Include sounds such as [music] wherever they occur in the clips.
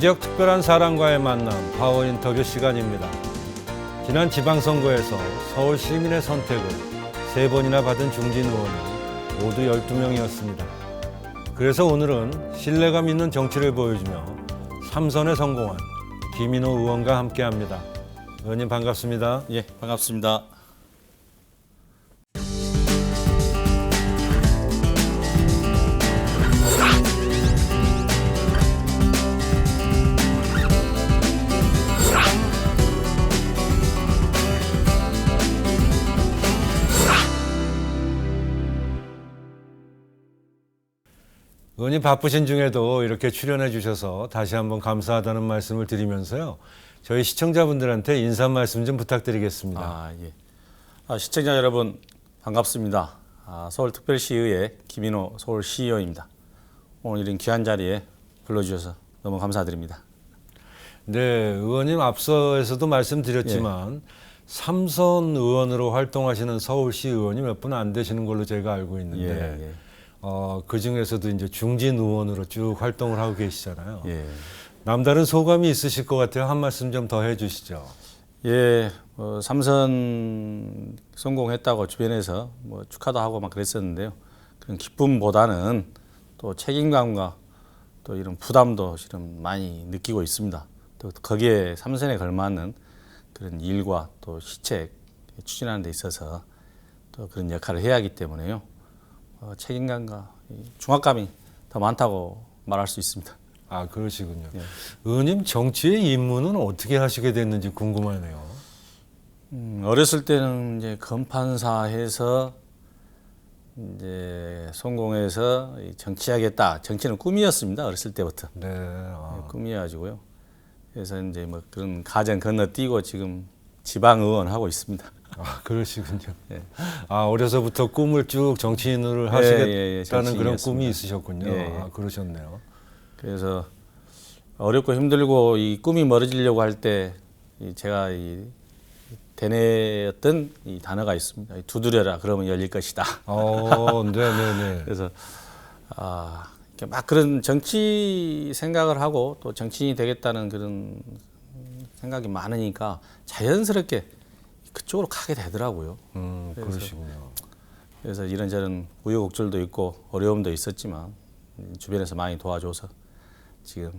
지적 특별한 사람과의 만남 파워 인터뷰 시간입니다. 지난 지방선거에서 서울 시민의 선택을 세 번이나 받은 중진 의원이 모두 12명이었습니다. 그래서 오늘은 신뢰감 있는 정치를 보여주며 삼선에 성공한 김인호 의원과 함께합니다. 의원님 반갑습니다. 예, 반갑습니다. 의원님 바쁘신 중에도 이렇게 출연해 주셔서 다시 한번 감사하다는 말씀을 드리면서요. 저희 시청자분들한테 인사 말씀 좀 부탁드리겠습니다. 아, 예. 아, 시청자 여러분 반갑습니다. 아, 서울특별시의회 김인호 서울시의원입니다. 오늘 이런 귀한 자리에 불러주셔서 너무 감사드립니다. 네, 의원님 앞서에서도 말씀드렸지만 삼선 의원으로 활동하시는 서울시 의원이 몇 분 안 되시는 걸로 제가 알고 있는데 예, 어, 그 중에서도 이제 중진 의원으로 쭉 활동을 하고 계시잖아요. 예. 남다른 소감이 있으실 것 같아요. 한 말씀 좀 더 해주시죠. 예, 어, 삼선 성공했다고 주변에서 뭐 축하도 하고 막 그랬었는데요. 그런 기쁨보다는 또 책임감과 또 이런 부담도 실은 많이 느끼고 있습니다. 또 거기에 삼선에 걸맞는 그런 일과 또 시책 추진하는 데 있어서 또 그런 역할을 해야 하기 때문에요. 어, 책임감과 이 중압감이 더 많다고 말할 수 있습니다. 아 그러시군요. 예. 의원님 정치의 입문은 어떻게 하시게 됐는지 궁금하네요. 음, 어렸을 때는 이제 검판사해서 이제 성공해서 이 정치하겠다. 정치는 꿈이었습니다. 어렸을 때부터 네. 아, 꿈이어가지고요. 그래서 이제 뭐 그런 가정 건너뛰고 지금 지방 의원 하고 있습니다. 아, 그러시군요. 예. 아 어려서부터 꿈을 쭉 정치인으로 예, 하시겠다는 예, 예, 그런 정치인이었습니다. 꿈이 있으셨군요. 예, 예. 아 그러셨네요. 그래서 어렵고 힘들고 이 꿈이 멀어지려고 할 때 제가 이 대뇌였던 이 단어가 있습니다. 이 두드려라 그러면 열릴 것이다. 어, 네 네 네. [laughs] 그래서 아, 이렇게 막 그런 정치 생각을 하고 또 정치인이 되겠다는 그런 생각이 많으니까 자연스럽게 그쪽으로 가게 되더라고요. 음, 그래서- 그러시군요. 그래서 이런저런 우여곡절도 있고 어려움도 있었지만 음, 주변에서 많이 도와줘서 지금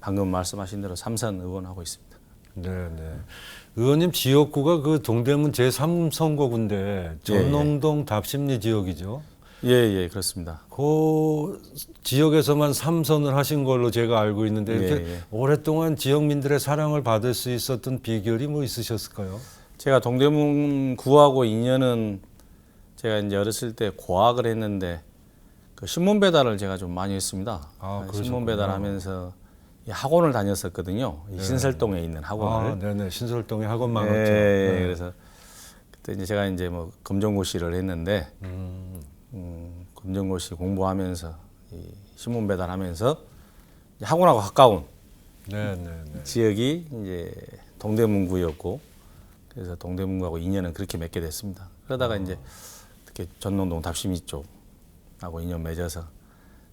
방금 말씀하신 대로 삼선 의원하고 있습니다. 네 네. 의원님 지역구가 그 동대문 제3선거구인데 전농동 답심리 지역이죠. 예, 예, 그렇습니다. 그 지역에서만 삼선을 하신 걸로 제가 알고 있는데 예, 이렇게 예. 오랫동안 지역민들의 사랑을 받을 수 있었던 비결이 뭐 있으셨을까요? 제가 동대문 구하고 인연은 제가 이제 어렸을 때 고학을 했는데 그 신문 배달을 제가 좀 많이 했습니다. 아, 신문 그러셨군요. 배달하면서 이 학원을 다녔었거든요. 이 신설동에 있는 학원을. 아, 네네. 신설동에 학원 많았죠. 예, 네. 그래서 그때 이제 제가 이제 뭐 검정고시를 했는데 음, 음, 검정고시 공부하면서 이 신문 배달하면서 학원하고 가까운 네 네 네. 지역이 이제 동대문구였고 그래서 동대문구하고 인연은 그렇게 맺게 됐습니다. 그러다가 이제 특히 전농동 답심이 쪽하고 인연 맺어서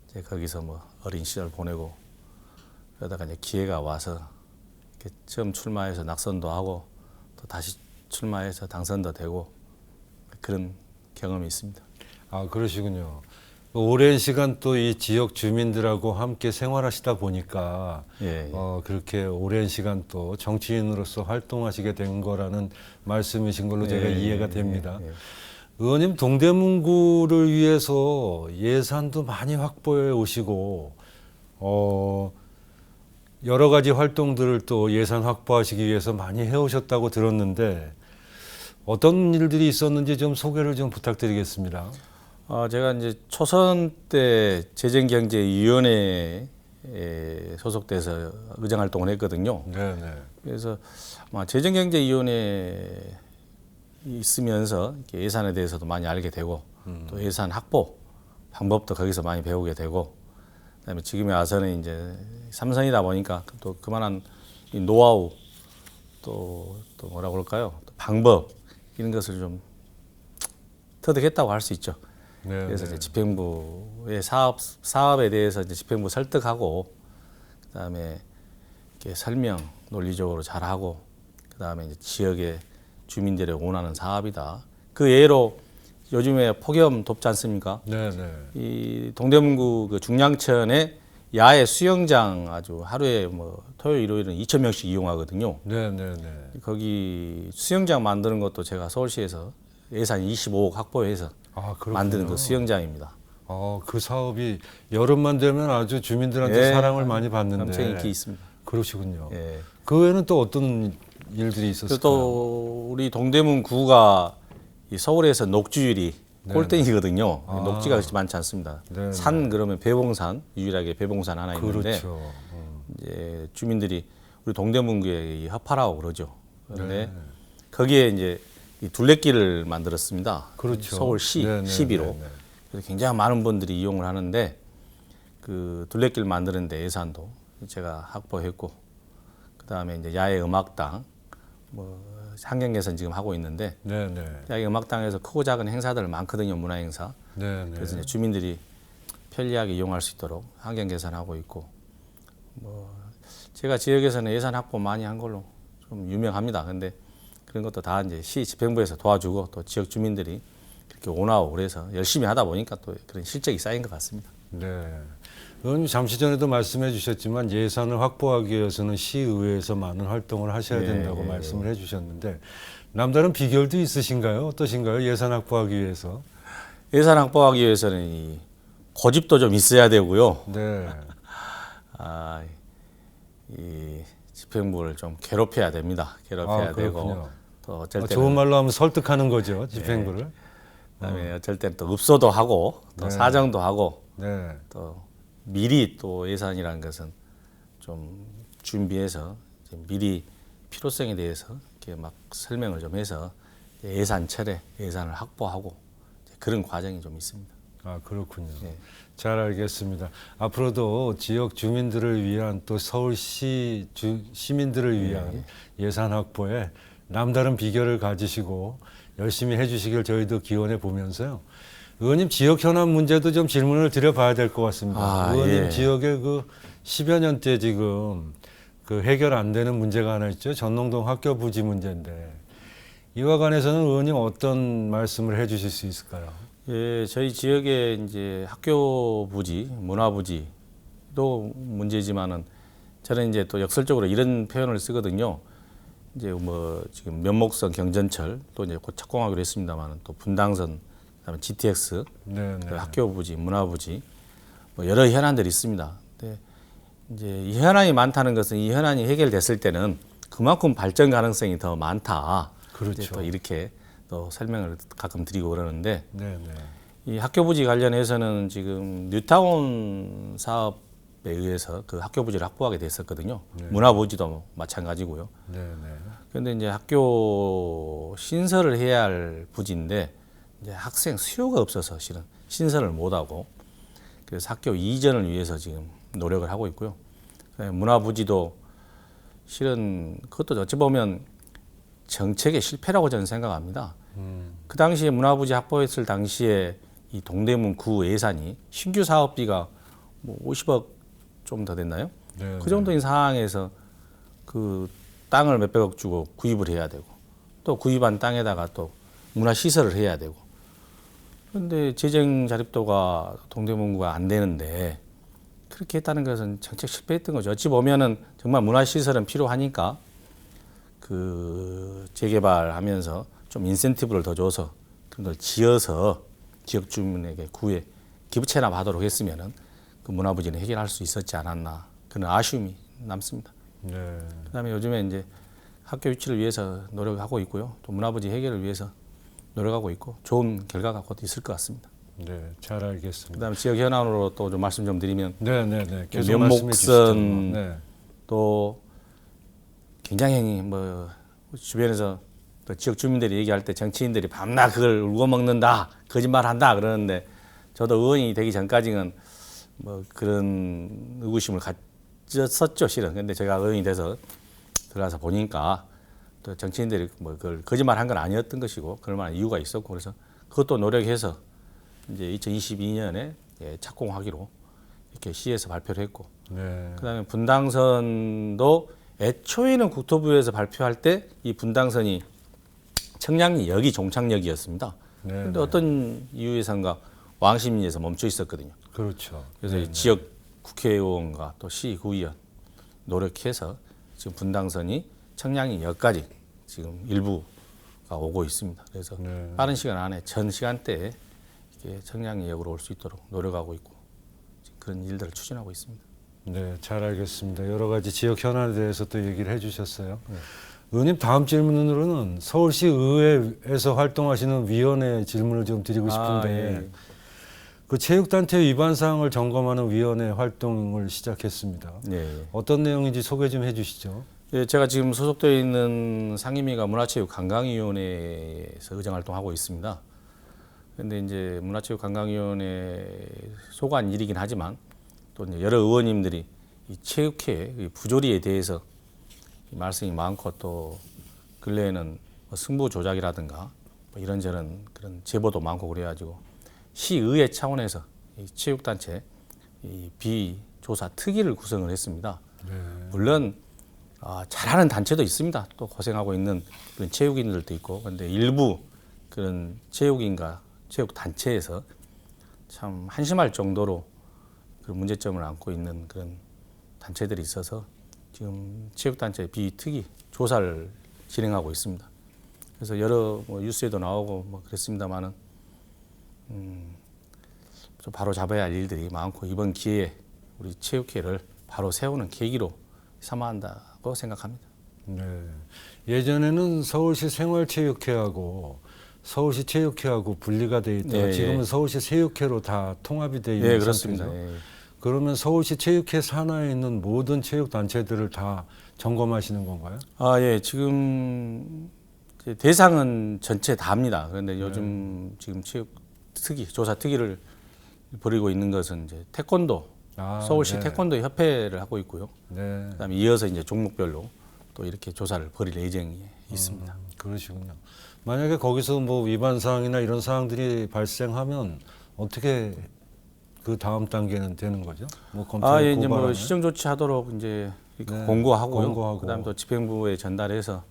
이제 거기서 뭐 어린 시절 보내고 그러다가 이제 기회가 와서 이렇게 처음 출마해서 낙선도 하고 또 다시 출마해서 당선도 되고 그런 경험이 있습니다. 아 그러시군요. 오랜 시간 또 이 지역 주민들하고 함께 생활하시다 보니까 예, 예. 어, 그렇게 오랜 시간 또 정치인으로서 활동하시게 된 거라는 말씀이신 걸로 제가 예, 이해가 예, 됩니다. 예, 예. 의원님 동대문구를 위해서 예산도 많이 확보해 오시고 어, 여러 가지 활동들을 또 예산 확보하시기 위해서 많이 해 오셨다고 들었는데 어떤 일들이 있었는지 좀 소개를 좀 부탁드리겠습니다. 어, 제가 이제 초선 때 재정경제위원회에 소속돼서 의정 활동을 했거든요. 네네. 그래서 아마 재정경제위원회에 있으면서 예산에 대해서도 많이 알게 되고 또 예산 확보 방법도 거기서 많이 배우게 되고 그다음에 지금에 와서는 이제 삼선이다 보니까 또 그만한 이 노하우 또, 또 뭐라 그럴까요? 또 방법 이런 것을 좀 터득했다고 할 수 있죠. 네, 그래서 네. 이제 집행부의 사업 사업에 대해서 이제 집행부 설득하고 그다음에 이렇게 설명 논리적으로 잘하고 그다음에 이제 지역의 주민들이 원하는 사업이다. 그 예로 요즘에 폭염 덥지 않습니까? 네, 네. 이 동대문구 그 중량천에 야외 수영장 아주 하루에 뭐 토요일 일요일은 2천 명씩 이용하거든요. 네, 네, 네. 거기 수영장 만드는 것도 제가 서울시에서 예산 25억 확보해서 아. 만드는 그 수영장입니다. 어, 그 사업이 여름만 되면 아주 주민들한테 예. 사랑을 많이 받는데. 엄청 인기 있습니다. 그러시군요. 예. 그 외에는 또 어떤 일들이 있었을까요? 또 우리 동대문 구가 이 서울에서 녹주율이 꼴등이거든요. 아. 녹지가 그렇게 많지 않습니다. 네, 산 그러면 배봉산 유일하게 배봉산 하나 있는데 그렇죠. 음. 이제 주민들이 우리 동대문구에 이 허파라고 그러죠. 그런데 네. 거기에 이제 이 둘레길을 만들었습니다. 그렇죠. 서울시 네, 네, 시비로. 네, 네. 그래서 굉장히 많은 분들이 이용을 하는데 그 둘레길 만드는데 예산도 제가 확보했고 그 다음에 이제 야외 음악당 뭐 환경 개선 지금 하고 있는데 네, 네. 야외 음악당에서 크고 작은 행사들 많거든요 문화 행사. 네, 네. 그래서 이제 주민들이 편리하게 이용할 수 있도록 환경 개선하고 있고 뭐 제가 지역에서는 예산 확보 많이 한 걸로 좀 유명합니다. 근데 그런 것도 다 이제 시 집행부에서 도와주고 또 지역 주민들이 그렇게 원하고 그래서 열심히 하다 보니까 또 그런 실적이 쌓인 것 같습니다. 네. 의원님 잠시 전에도 말씀해 주셨지만 예산을 확보하기 위해서는 시의회에서 많은 활동을 하셔야 예, 된다고 예, 말씀을 해 주셨는데 남다른 비결도 있으신가요? 어떠신가요? 예산 확보하기 위해서? 예산 확보하기 위해서는 이 고집도 좀 있어야 되고요. 네. [laughs] 아, 이 집행부를 좀 괴롭혀야 됩니다. 괴롭혀야 아, 되고. 또 어쩔 아, 때는 좋은 말로 하면 설득하는 거죠, 집행부를. 그다음에 어쩔 때는 또 읍소도 하고 또 네. 사정도 하고 네. 또 미리 또 예산이라는 것은 좀 준비해서 이제 미리 필요성에 대해서 이렇게 막 설명을 좀 해서 예산 철에 예산을 확보하고 이제 그런 과정이 좀 있습니다. 아 그렇군요. 네. 잘 알겠습니다. 앞으로도 지역 주민들을 위한 또 서울시 주, 시민들을 위한 예산 확보에 남다른 비결을 가지시고 열심히 해주시길 저희도 기원해 보면서요. 의원님 지역 현안 문제도 좀 질문을 드려봐야 될 것 같습니다. 아, 의원님 예. 지역에 그 10여 년째 지금 그 해결 안 되는 문제가 하나 있죠. 전농동 학교 부지 문제인데 이와 관해서는 의원님 어떤 말씀을 해주실 수 있을까요? 예, 저희 지역에 이제 학교 부지, 문화 부지도 문제지만은 저는 이제 또 역설적으로 이런 표현을 쓰거든요. 이제 뭐 지금 면목선 경전철 또 이제 곧 착공하기로 했습니다만은 또 분당선 그다음에 GTX 네, 그 네. 학교 부지, 문화 부지 뭐 여러 현안들이 있습니다. 근데 이제 이 현안이 많다는 것은 이 현안이 해결됐을 때는 그만큼 발전 가능성이 더 많다. 그렇죠. 또 이렇게 또 설명을 가끔 드리고 그러는데 네, 네. 이 학교 부지 관련해서는 지금 뉴타운 사업에 의해서 그 학교 부지를 확보하게 됐었거든요. 문화 부지도 마찬가지고요. 네, 네. 그런데 이제 학교 신설을 해야 할 부지인데 이제 학생 수요가 없어서 실은 신설을 못 하고 그래서 학교 이전을 위해서 지금 노력을 하고 있고요. 예, 문화 부지도 실은 그것도 어찌 보면 정책의 실패라고 저는 생각합니다. 그 당시에 문화부지 확보했을 당시에 이 동대문 구 예산이 신규 사업비가 뭐 50억 좀 더 됐나요? 네, 그 정도인 상황에서 그 땅을 몇백억 주고 구입을 해야 되고 또 구입한 땅에다가 또 문화 시설을 해야 되고 그런데 재정 자립도가 동대문구가 안 되는데 그렇게 했다는 것은 정책 실패했던 거죠. 어찌 보면은 정말 문화 시설은 필요하니까 그 재개발하면서 좀 인센티브를 더 줘서 그런 걸 지어서 지역 주민에게 구에 기부 체납하도록 했으면은 그 문화 부지는 해결할 수 있었지 않았나 그런 아쉬움이 남습니다. 네. 그다음에 요즘에 이제 학교 유치를 위해서 노력하고 있고요. 또 문화 부지 해결을 위해서 노력하고 있고 좋은 결과가 곧 있을 것 같습니다. 네, 잘 알겠습니다. 그다음에 지역 현안으로 또 좀 말씀 좀 드리면 네, 네, 네. 계속 면목선 말씀해 주시죠. 네. 또 굉장히 뭐 주변에서 또 지역 주민들이 얘기할 때 정치인들이 밤낮 그걸 울고 먹는다 거짓말한다 그러는데 저도 의원이 되기 전까지는 뭐 그런 의구심을 가졌었죠 실은 근데 제가 의원이 돼서 들어가서 보니까 또 정치인들이 뭐 그걸 거짓말한 건 아니었던 것이고 그럴 만한 이유가 있었고 그래서 그것도 노력해서 이제 2022년에 예, 착공하기로 이렇게 시에서 발표를 했고 네. 그다음에 분당선도 애초에는 국토부에서 발표할 때 이 분당선이 청량리역이 종착역이었습니다. 네. 그런데 어떤 이유에선가 왕십리에서 멈춰 있었거든요. 그렇죠. 그래서 이 지역 국회의원과 또 시구의원 노력해서 지금 분당선이 청량리역까지 지금 일부가 오고 있습니다. 그래서 네. 빠른 시간 안에 전 시간대에 이렇게 청량리역으로 올 수 있도록 노력하고 있고 그런 일들을 추진하고 있습니다. 네, 잘 알겠습니다. 여러 가지 지역 현안에 대해서 또 얘기를 해주셨어요. 의원님 다음 질문으로는 서울시 의회에서 활동하시는 위원회 질문을 좀 드리고 싶은데 아, 예. 그 체육단체 위반 사항을 점검하는 위원회 활동을 시작했습니다. 네. 어떤 내용인지 소개 좀 해주시죠. 예, 제가 지금 소속되어 있는 상임위가 문화체육 관광위원회에서 의정 활동하고 있습니다. 그런데 이제 문화체육 관광위원회 소관 일이긴 하지만 또 여러 의원님들이 이 체육회 의 부조리에 대해서 이 말씀이 많고 또 근래에는 뭐 승부 조작이라든가 뭐 이런저런 그런 제보도 많고 그래가지고 시의회 차원에서 이 체육단체 이 비조사 특위를 구성을 했습니다. 물론 아, 잘하는 단체도 있습니다. 또 고생하고 있는 그런 체육인들도 있고, 그런데 일부 그런 체육인과 체육 단체에서 참 한심할 정도로 그런 문제점을 안고 있는 그런 단체들이 있어서 지금 체육 단체 비특위 조사를 진행하고 있습니다. 그래서 여러 뭐 뉴스에도 나오고 뭐 그랬습니다만은 음, 좀 바로 잡아야 할 일들이 많고 이번 기회에 우리 체육회를 바로 세우는 계기로 삼아야 한다고 생각합니다. 네. 예전에는 서울시 생활체육회하고 서울시 체육회하고 분리가 돼 있다가 예, 지금은 예. 서울시 체육회로 다 통합이 돼 있는 네, 그렇습니다. 상태죠. 예. 그러면 서울시 체육회 산하에 있는 모든 체육 단체들을 다 점검하시는 건가요? 아, 예. 지금 대상은 전체 다입니다. 그런데 요즘 지금 체육 특위, 조사 특위를 벌이고 있는 것은 이제 태권도, 아, 서울시 네. 태권도 협회를 하고 있고요. 네. 그다음에 이어서 이제 종목별로 또 이렇게 조사를 벌일 예정이 있습니다. 음, 그러시군요. 만약에 거기서 뭐 위반 사항이나 이런 사항들이 발생하면 어떻게 그 다음 단계는 되는 거죠? 뭐 검찰 아, 예, 이제 뭐? 시정 조치하도록 이제 네, 공고하고요. 공고하고. 그다음 또 집행부에 전달해서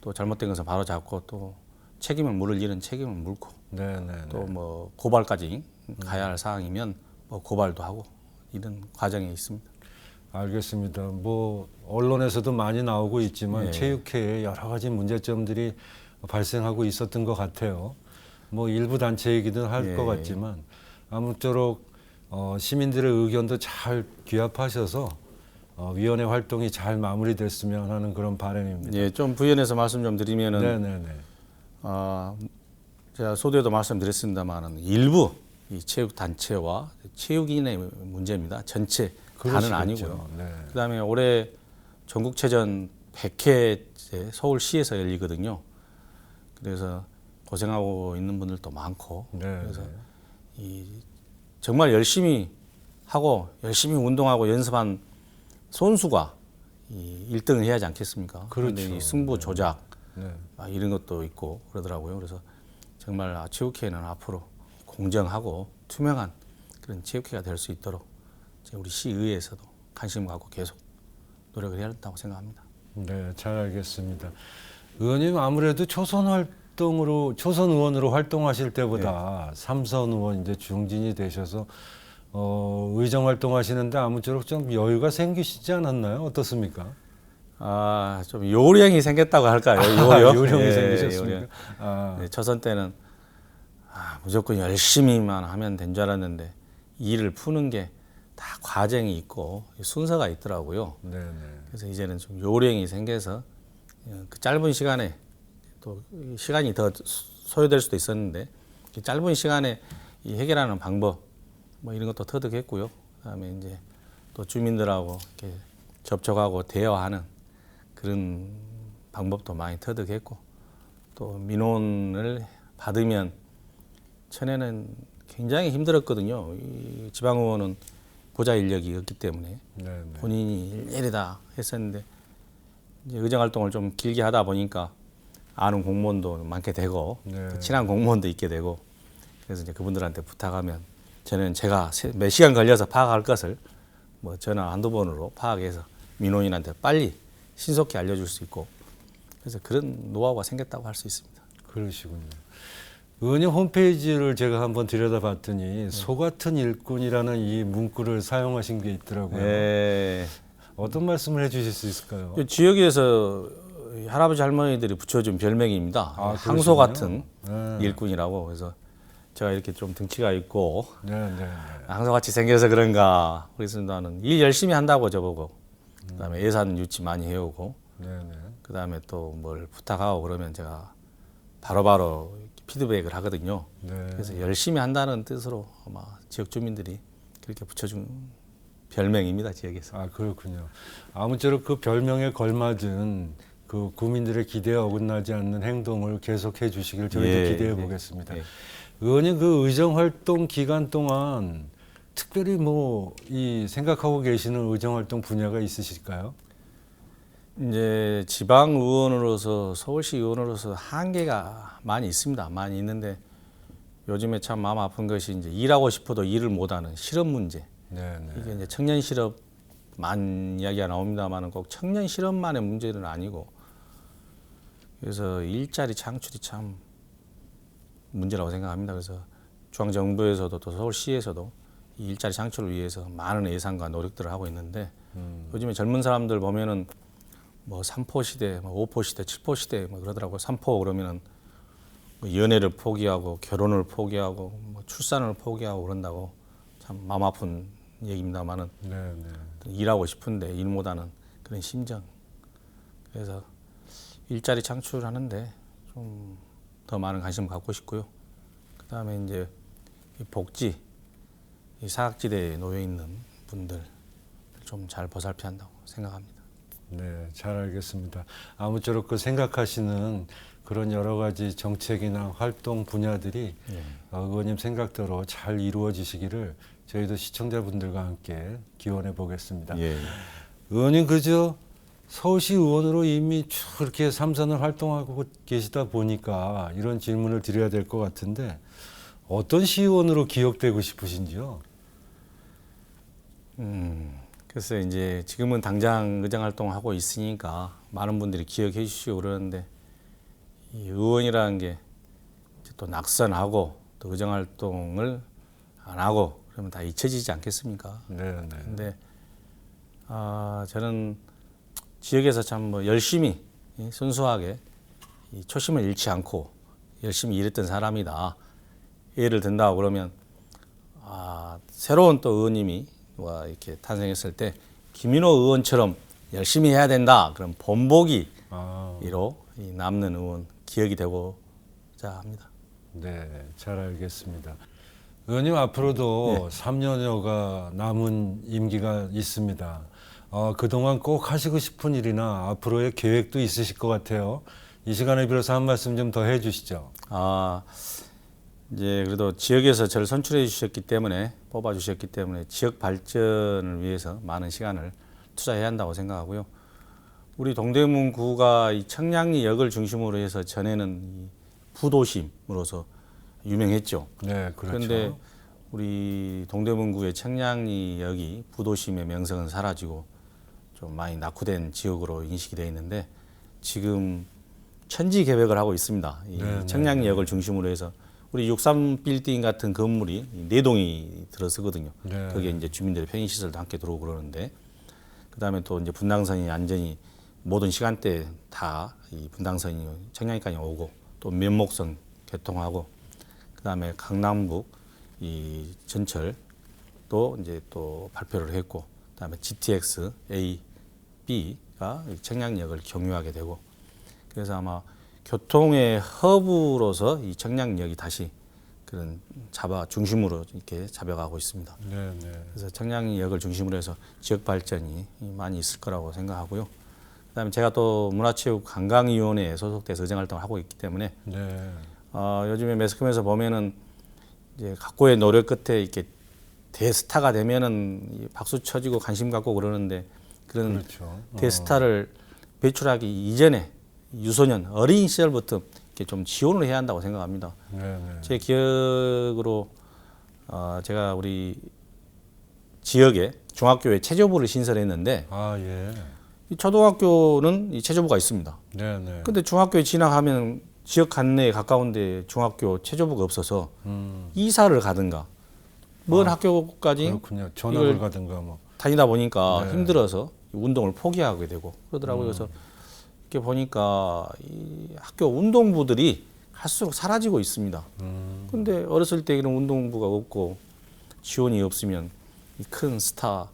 또 잘못된 것을 바로 잡고 또 책임을 물을 일은 책임을 물고. 또 뭐 고발까지 가야 할 사항이면 뭐 고발도 하고 이런 과정에 있습니다. 알겠습니다. 뭐 언론에서도 많이 나오고 있지만 네. 체육회에 여러 가지 문제점들이 발생하고 있었던 것 같아요. 뭐 일부 단체이기는 할것 예. 같지만 아무쪼록 어, 시민들의 의견도 잘 귀합하셔서 어, 위원회 활동이 잘 마무리됐으면 하는 그런 바람입니다. 예, 좀 부연해서 말씀 좀 드리면은 네, 네, 네. 아, 제가 소두에도 말씀드렸습니다만은 일부 이 체육 단체와 체육인의 문제입니다. 전체 다는. 아니고요. 네. 그다음에 올해 전국체전 100회째 서울시에서 열리거든요. 그래서 고생하고 있는 분들도 많고 네, 그래서 네. 이 정말 열심히 하고 열심히 운동하고 연습한 선수가 이 1등을 해야지 않겠습니까? 그런데 그렇죠. 이 승부 조작 네. 아, 이런 것도 있고 그러더라고요. 그래서 정말 아, 체육회는 앞으로 공정하고 투명한 그런 체육회가 될 수 있도록 우리 시의회에서도 관심 갖고 계속 노력을 해야 한다고 생각합니다. 네, 잘 알겠습니다. 의원님 아무래도 초선 활동으로 초선 의원으로 활동하실 때보다 삼선 의원 이제 중진이 되셔서 어, 의정 활동하시는데 아무쪼록 좀 여유가 생기시지 않았나요? 어떻습니까? 아, 좀 요령이 생겼다고 할까요? 아, 요령. [laughs] 요령이 예, 생기셨습니까? 요령. 아, 네, 초선 때는 아, 무조건 열심히만 하면 된 줄 알았는데 일을 푸는 게 다 과정이 있고 순서가 있더라고요. 네, 네. 그래서 이제는 좀 요령이 생겨서 어, 그 짧은 시간에 또 시간이 더 소요될 수도 있었는데 이 짧은 시간에 이 해결하는 방법 뭐 이런 것도 터득했고요. 그다음에 이제 또 주민들하고 이렇게 접촉하고 대화하는 그런 방법도 많이 터득했고 또 민원을 받으면 전에는 굉장히 힘들었거든요. 이 지방의원은 보좌 인력이 없기 때문에 네, 네. 본인이 일일이 다 했었는데 이제 의정 활동을 좀 길게 하다 보니까 아는 공무원도 많게 되고 네. 또 친한 공무원도 있게 되고 그래서 이제 그분들한테 부탁하면 저는 제가 세- 몇 시간 걸려서 파악할 것을 뭐 전화 한두 번으로 파악해서 민원인한테 빨리 신속히 알려줄 수 있고 그래서 그런 노하우가 생겼다고 할 수 있습니다. 그러시군요. 의원님 홈페이지를 제가 한번 네. 들여다봤더니 소 같은 일꾼이라는 이 문구를 사용하신 게 있더라고요. 네. 어떤 말씀을 해주실 수 있을까요? 이 지역에서 할아버지 할머니들이 붙여준 별명입니다. 아, 항소. 같은 네. 일꾼이라고 그래서 제가 이렇게 좀 등치가 있고 네, 네, 네. 항소 같이 생겨서 그런가 그래서 나는 일 열심히 한다고 저보고 그다음에 예산 유치 많이 해오고 네, 네. 그다음에 또 뭘 부탁하고 그러면 제가 바로바로 피드백을 하거든요. 네. 그래서 열심히 한다는 뜻으로 아마 지역 주민들이 그렇게 붙여준 별명입니다 지역에서. 아 그렇군요. 아무쪼록 그 별명에 걸맞은 그 국민들의 기대에 어긋나지 않는 행동을 계속해 주시길 저희도 예, 기대해 예, 보겠습니다. 예. 의원님 그 의정 활동 기간 동안 특별히 뭐 이 생각하고 계시는 의정 활동 분야가 있으실까요? 이제 지방 의원으로서 서울시 의원으로서 한계가 많이 있습니다. 많이 있는데 요즘에 참 마음 아픈 것이 이제 일하고 싶어도 일을 못하는 실업 문제. 네, 네. 이게 이제 청년 실업만 이야기가 나옵니다만은 꼭 청년 실업만의 문제는 아니고 그래서 일자리 창출이 참 문제라고 생각합니다. 그래서 중앙 정부에서도 또 서울시에서도 이 일자리 창출을 위해서 많은 예산과 노력들을 하고 있는데 음, 요즘에 젊은 사람들 보면은 뭐 삼포 시대, 뭐 오포 시대, 칠포 시대 뭐 그러더라고요. 삼포 그러면은 뭐 연애를 포기하고 결혼을 포기하고 뭐 출산을 포기하고 그런다고 참 마음 아픈 얘기입니다만은 네, 네. 일하고 싶은데 일 못하는 그런 심정. 그래서 일자리 창출하는데 좀 더 많은 관심을 갖고 싶고요. 그다음에 이제 이 복지, 이 사각지대에 놓여 있는 분들 좀 잘 보살펴야 한다고 생각합니다. 네, 잘 알겠습니다. 아무쪼록 그 생각하시는 그런 여러 가지 정책이나 활동 분야들이 예. 어, 의원님 생각대로 잘 이루어지시기를 저희도 시청자분들과 함께 기원해 보겠습니다. 예. 의원님 그저 서울시 의원으로 이미 쭉 그렇게 삼선을 활동하고 계시다 보니까 이런 질문을 드려야 될 것 같은데 어떤 시의원으로 기억되고 싶으신지요? 음, 글쎄 이제 지금은 당장 의정 활동을 하고 있으니까 많은 분들이 기억해 주시고 그러는데 이 의원이라는 게 또 낙선하고 또 의정 활동을 안 하고 그러면 다 잊혀지지 않겠습니까? 네, 네. 근데 아 저는 지역에서 참 뭐 열심히 이 순수하게 이 초심을 잃지 않고 열심히 일했던 사람이다. 예를 든다고 그러면 아 새로운 또 의원님이 와 이렇게 탄생했을 때 김인호 의원처럼 열심히 해야 된다. 그런 본보기 아, 이로 이 남는 의원 기억이 되고자 합니다. 네, 잘 알겠습니다. 의원님 앞으로도 3년여가 남은 임기가 있습니다. 어, 그동안 꼭 하시고 싶은 일이나 앞으로의 계획도 있으실 것 같아요. 이 시간에 빌어서 한 말씀 좀 더 해주시죠. 아 이제 그래도 지역에서 저를 선출해 주셨기 때문에 뽑아 주셨기 때문에 지역 발전을 위해서 많은 시간을 투자해야 한다고 생각하고요. 우리 동대문 구가 이 청량리역을 중심으로 해서 전에는 이 부도심으로서 유명했죠. 네, 그렇죠. 그런데 우리 동대문구의 청량리역이 부도심의 명성은 사라지고 좀 많이 낙후된 지역으로 인식이 되어 있는데 지금 천지 계획을 하고 있습니다. 이 네, 네, 청량리역을 중심으로 해서 우리 63 빌딩 같은 건물이 네 동이 들어서거든요. 네. 거기에 이제 주민들의 편의 시설도 함께 들어오고 그러는데 그다음에 또 이제 분당선이 안전히 모든 시간대 다 이 분당선이 청량리까지 오고 또 면목선 개통하고 그다음에 강남북 이 전철 또 이제 또 발표를 했고 그다음에 GTX A, B가 청량역을 경유하게 되고 그래서 아마 교통의 허브로서 이 청량역이 다시 그런 잡아 중심으로 이렇게 잡아가고 있습니다. 네, 네. 그래서 청량역을 중심으로 해서 지역 발전이 많이 있을 거라고 생각하고요. 그다음에 제가 또 문화체육 관광위원회에 소속돼서 의정 활동을 하고 있기 때문에 네. 어, 요즘에 매스컴에서 보면은 이제 각고의 노력 끝에 이렇게 대스타가 되면은 이 박수 쳐주고 관심 갖고 그러는데 그런 그렇죠. 어. 대스타를 배출하기 이전에 유소년 어린 시절부터 이렇게 좀 지원을 해야 한다고 생각합니다. 네, 네. 제 기억으로 어, 제가 우리 지역에 중학교에 체조부를 신설했는데 아, 예. 이 초등학교는 이 체조부가 있습니다. 네, 네. 근데 중학교에 진학하면 지역 관내에 가까운데 중학교 체조부가 없어서 음, 이사를 가든가 먼 학교까지 그렇군요. 전학을 가든가 뭐. 다니다 보니까 네. 힘들어서 운동을 포기하게 되고 그러더라고요. 음. 그래서 이렇게 보니까 이 학교 운동부들이 갈수록 사라지고 있습니다. 음, 근데 어렸을 때 이런 운동부가 없고 지원이 없으면 이큰 스타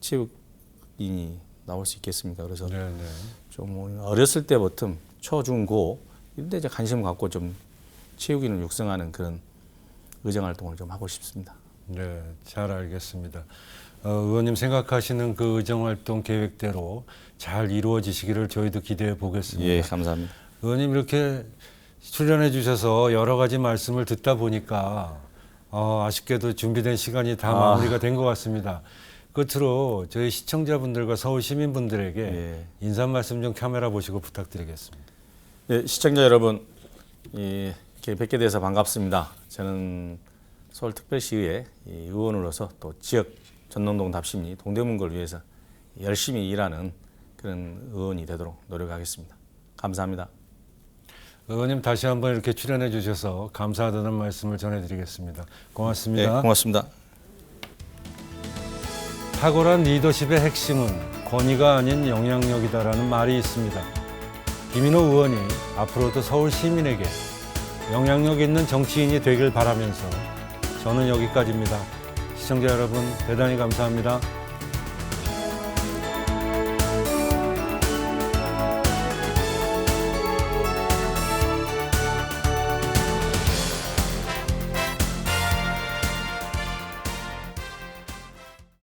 체육인이 나올 수 있겠습니까? 그래서 네, 네. 좀 어렸을 때부터 초, 중, 고 이런 데 이제 관심 갖고 좀 체육인을 육성하는 그런 의정 활동을 좀 하고 싶습니다. 네, 잘 알겠습니다. 어, 의원님 생각하시는 그 의정활동 계획대로 잘 이루어지시기를 저희도 기대해 보겠습니다. 예, 감사합니다. 의원님 이렇게 출연해 주셔서 여러 가지 말씀을 듣다 보니까 어, 아쉽게도 준비된 시간이 다 아. 마무리가 된것 같습니다. 끝으로 저희 시청자분들과 서울 시민분들에게 예. 인사 말씀 좀 카메라 보시고 부탁드리겠습니다. 네, 시청자 여러분, 이, 이렇게 뵙게 돼서 반갑습니다. 저는 서울특별시의회 이 의원으로서 또 지역 전농동 답심리 동대문구를 위해서 열심히 일하는 그런 의원이 되도록 노력하겠습니다. 감사합니다. 의원님 다시 한번 이렇게 출연해 주셔서 감사하다는 말씀을 전해드리겠습니다. 네, 고맙습니다. 고맙습니다. 탁월한 리더십의 핵심은 권위가 아닌 영향력이다라는 말이 있습니다. 김인호 의원이 앞으로도 서울 시민에게 영향력 있는 정치인이 되길 바라면서 저는 여기까지입니다. 시청자 여러분 대단히 감사합니다.